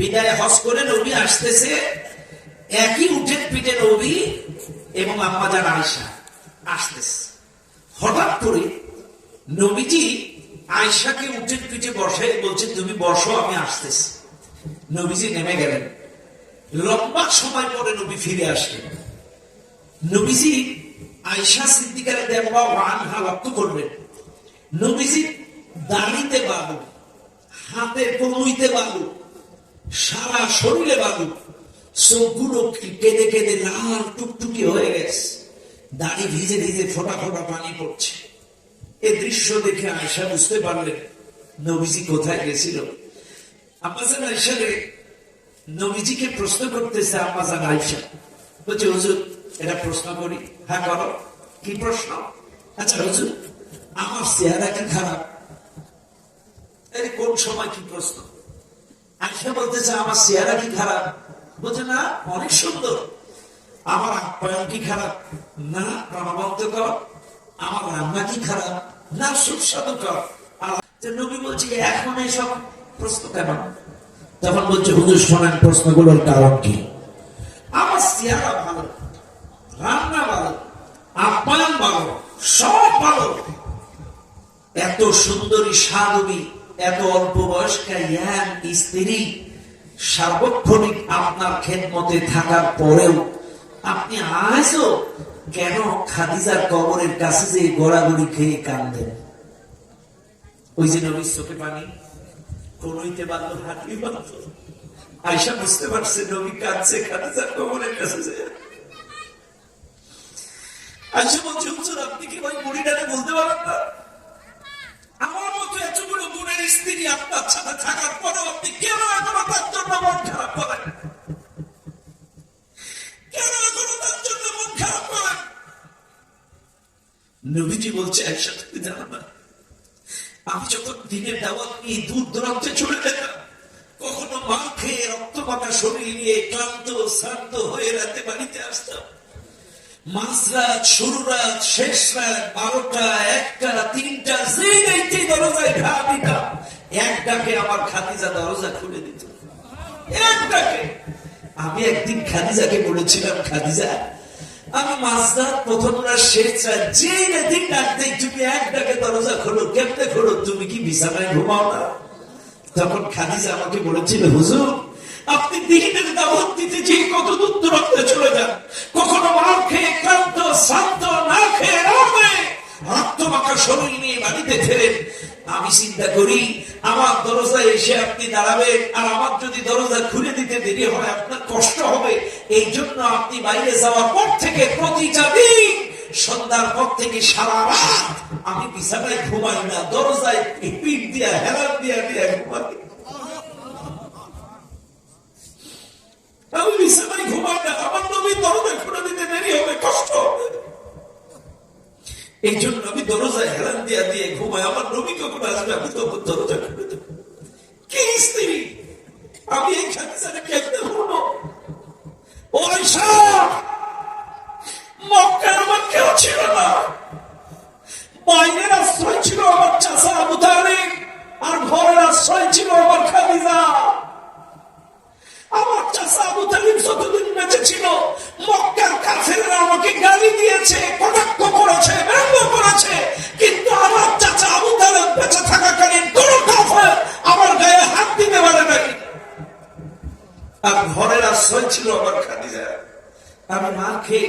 বিদায় হজ করে নবী আসতেছে, একই উঠের পিঠে নবী এবং আম্মা যান আয়সা আসতেছে। হঠাৎ করে নবীজি আয়সাকে উঠের পিঠে বসে, বলছে, তুমি বসো, আমি আসতেছি। নবীজি নেমে গেলেন। লম্বা সময় পরে নবী ফিরে আসলেন। নবীজি আয়সা সিদ্দিকার দেওয়া আনহা লক্ষ্য করবেন। নবীজি দাড়িতে বালু হাতে কনুইতে বালু সারা শরীরে বালু চোখগুলো কেঁদে কেঁদে লাল টুকটুকি হয়ে গেছে। দাড়ি ভিজে ভিজে ফোটা ফোটা পানি পড়ছে। এ দৃশ্য দেখে আয়সা বুঝতে পারলেন, নবীজি কোথায় গেছিল। আব্বাসান আয়সা রে, নবীজিকে প্রশ্ন করতেছে আব্বাসান আয়সা বলছে, হুজুর এটা প্রশ্ন করি। হ্যাঁ করো কি প্রশ্ন? আচ্ছা হুজুর, আমার চেহারা কি খারাপ? কোন সময় কি প্রশ্ন? আয়সা বলতেছে, আমার চেহারা কি খারাপ? বলছে, না, অনেক সুন্দর। আমার আপ্যায়ন কি খারাপ? না প্রাণবন্ত কর, আমার রান্না কি খারাপ? না, সুস্বাদু কর। নবী বলছে, এখন এসব প্রশ্ন কেন? তখন বলছে, হুজুর, শোনেন, প্রশ্নগুলোর কারণ কি? আমার চেহারা ভালো, রান্না ভালো, আপ্যায়ন ভালো, সব ভালো। এত সুন্দরী সাধবী এত অল্প বয়স্কা ইয়াং স্ত্রী সার্বক্ষণিক আপনার খেদমতে থাকার পরেও আপনি আজও কেন খাদিজার কবরের কাছে যে গড়াগড়ি খেয়ে কান্দেন ওই যে নবীর চোখে পানি, কোনইতে বাঁধলো হাঁটি বাঁধলো আয়সা বুঝতে পারছে নবী কাঁদছে খাদিজার কবরের কাছে যে। আয়সা বলছে, হুজুর, আপনি কি ওই বুড়িটাকে নবীজি বলছে একসাথে আমি যখন দিনের দাওয়াত নিয়ে দূর দূরান্তে চলে যেতাম, কখনো মা খেয়ে রক্ত পাকা শরীর নিয়ে ক্লান্ত শ্রান্ত হয়ে রাতে বাড়িতে আসতাম। মাঝরাত শুরু রাত শেষ রাত বারোটা, একটা, তিনটা যে দেখতে দরজায় ঘা দিতাম, এক ডাকে আমার খাদিজা দরজা খুলে দিত। এক ডাকে। আমি একদিন খাদিজাকে বলেছিলাম, খাদিজা আমি মাঝরাত প্রথম রাত শেষ রাত, যে দিন ডাক দেই তুমি এক ডাকে দরজা খোলো, কেমনে খোলো? তুমি কি বিছানায় ঘুমাও না? তখন খাদিজা আমাকে বলেছিল, হুজুর, আপনি দিনের দাওয়াত দিতে যে কত দূর দূরত্বে চলে যান। কখনো মার খেয়ে ক্লান্ত শান্ত না খেয়ে রাবে রক্ত মাখা শরীর নিয়ে বাড়িতে ফেরেন। আমি চিন্তা করি আমার দরজায় এসে আপনি দাঁড়াবেন, আর আমার যদি দরজা খুলে দিতে দেরি হয়, আপনার কষ্ট হবে। এই জন্য আপনি বাইরে যাওয়ার পর থেকে প্রতিটা দিন, সন্ধ্যার পর থেকে সারা রাত আমি বিছানায় ঘুমাই না, দরজায় পিঠ দিয়া, হেলান দিয়া দিয়া ঘুমাই। আমি বিছানায় ঘুমাই না, আমার নবী দরজা খুলে দিতে দেরি হবে, কষ্ট হবে। এই জন্য আমি দরজায় হেলান দিয়া দিয়ে ঘুমাই। আমার নবী কখন আসবে, আমি তখন দরজা খুলে দেবো কি স্ত্রী? আমি এই খেলতে ঘুমো ও আয়সা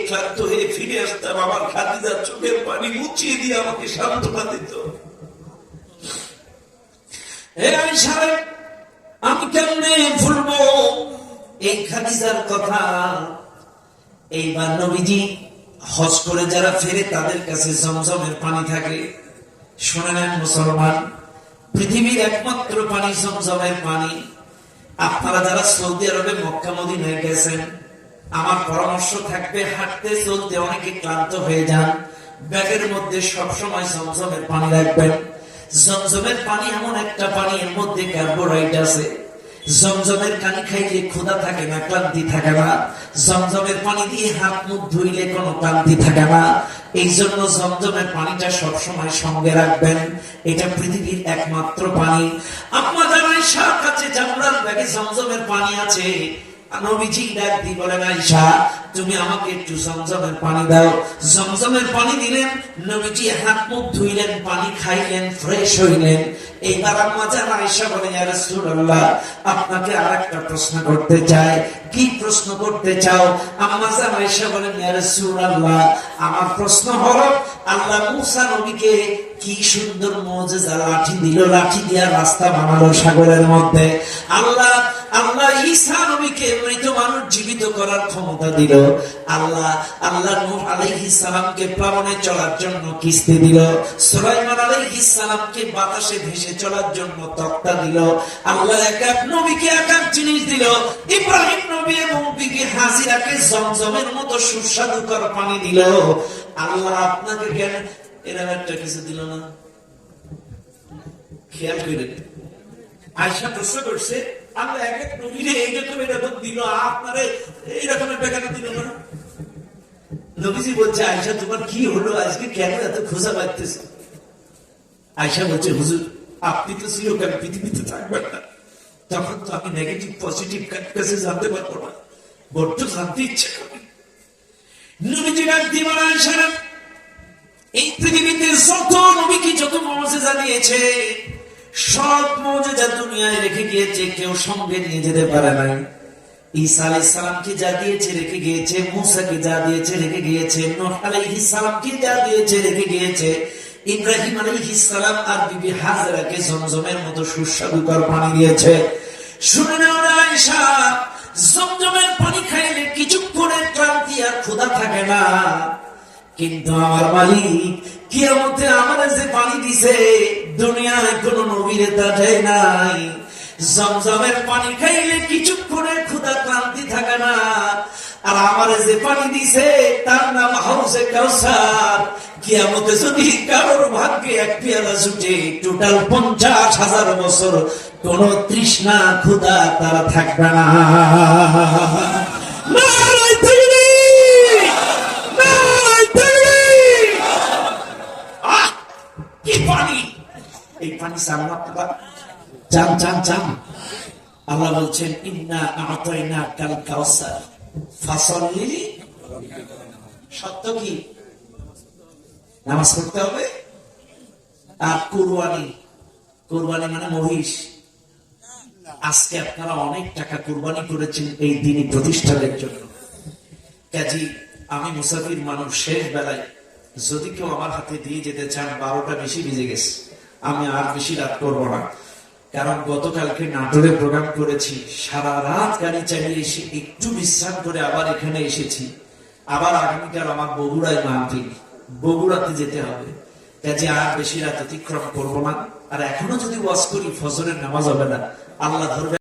ক্লান্ত হয়ে ফিরে আসতাম, আমার খাদিজার চোখের পানি দিয়ে আমাকে সান্ত্বনা দিত। আমি কেমনে এই খাদিজার কথা হজ করে যারা ফেরে, তাদের কাছে জমজমের পানি থাকে। শুনে নেন মুসলমান, পৃথিবীর একমাত্র পানি, জমজমের পানি। আপনারা যারা সৌদি আরবে, মক্কা, মদিনায় গেছেন আমার পরামর্শ থাকবে, হাঁটতে চলতে অনেকে ক্লান্ত হয়ে যান। ব্যাগের মধ্যে সবসময় জমজমের পানি রাখবেন। জমজমের পানি এমন একটা পানি, এর মধ্যে কার্বোহাইড আছে। জমজমের পানি খাইলে ক্ষুধা থাকে না, ক্লান্তি থাকে না। জমজমের পানি দিয়ে হাত মুখ ধুইলে কোনো ক্লান্তি থাকে না। এই জন্য জমজমের পানিটা সবসময় সঙ্গে রাখবেন। এটা পৃথিবীর একমাত্র পানি। আয়সার কাছে জামরান ব্যাগে জমজমের পানি আছে। তুমি আমাকে পানি দাও। পানি দিলেন হাত মুখ ধুইলেন পানি খাইলেন ফ্রেশ হইলেন। প্রশ্ন করতে চাই। কি প্রশ্ন করতে চাও? রাস্তা বানালো সাগরের মধ্যে। আল্লাহ আল্লাহ ঈসা নবীকে মৃত মানুষ জীবিত করার ক্ষমতা দিল। আল্লাহ আল্লাহ নূহ আলাইহিস প্লাবনে চলার জন্য কিস্তি দিল। সুলাইমান আলাইহিস বাতাসে ভেসে চলার জন্য তক্তা দিল। আল্লাহ এক এক নবীকে এক এক জিনিস দিল। ইব্রাহিম নবী এবং বিবি হাজিরাকে জমজমের মতো সুস্বাদুকর পানি দিল। আল্লাহ আপনাকে কেন? এরকম একটা কিছু দিল না। খেয়াল করে আয়সা প্রশ্ন করছে, আল্লাহ এক এক এইরকম এরকম দিল, আপনারে বেকার দিল না? নবীজি বলছে আয়সা তোমার কি হলো? আজকে কেন এত খোঁজা পাইতেছে? আয়সা বলছে, হুজুর আপনি তো চিরকাল পৃথিবীতে থাকবেন না। তখন তো আমি নেগেটিভ পজিটিভ কাছে জানতে পারব না। বড্ড জানতে ইচ্ছে করে নবীজি এই পৃথিবীতে যত নবীকে যত মজেজা দিয়েছে সব মজেজা দুনিয়ায় রেখে গিয়েছে, কেউ সঙ্গে নিয়ে যেতে পারে নাই। ঈসা সালামকে যা দিয়েছে রেখে গিয়েছে মুসাকে যা দিয়েছে রেখে গিয়েছে সালামকে যা দিয়েছে রেখে গিয়েছে ইব্রাহিম আলাইহিস সালাম আর বিবি হাজরাকে জমজমের মতো সুস্বাদুকর পানি দিয়েছে। শুনে নাও আয়েশা, জমজমের পানি খাইলে কিছুক্ষণের ক্লান্তি আর ক্ষুধা থাকে না। কিন্তু আমার মালিক, কিয়ামতে আমার যে পানি দিছে, দুনিয়ায় কোন নবীরে তা নাই। জমজমের পানি খাইলে কিছুক্ষণের ক্ষুধা ক্লান্তি থাকে না। আর আমার যে পানি দিছে, তার নাম হাউসে কাউসার। কিয়ামতে যদি কারোর ভাগ্যে এক পেয়ালা টোটাল পঞ্চাশ হাজার বছর, কোন তৃষ্ণা তারা থাকবে না। চান চান চান আল্লাহ বলছেন, ইন্না আতাইনা কাল কাউসার। ফাসল্লি সত্য কি? নামাজ পড়তে হবে? আর কুরবানি। কুরবানি মানে মহিষ। আজকে আপনারা অনেক টাকা কুরবানি করেছেন এই দিনই প্রতিষ্ঠানের জন্য। কাজী, আমি মুসাফির মানুষ শেষ বেলায়। যদি কেউ আমার হাতে দিয়ে যেতে চান, বারোটা বেশি বেজে গেছে। আমি আর বেশি রাত করব না। কারণ গতকালকে নাটোরে প্রোগ্রাম করেছি। সারা রাত গাড়ি চালিয়ে এসে একটু বিশ্রাম করে আবার এখানে এসেছি। আবার আগামীকাল আমার বগুড়ায় মাহফিল বগুড়াতে যেতে হবে। কাজে আর বেশি রাত অতিক্রম করব না। আর এখনও যদি ওয়াজ করি, ফজরের নামাজ হবে না। আল্লাহ ধরবে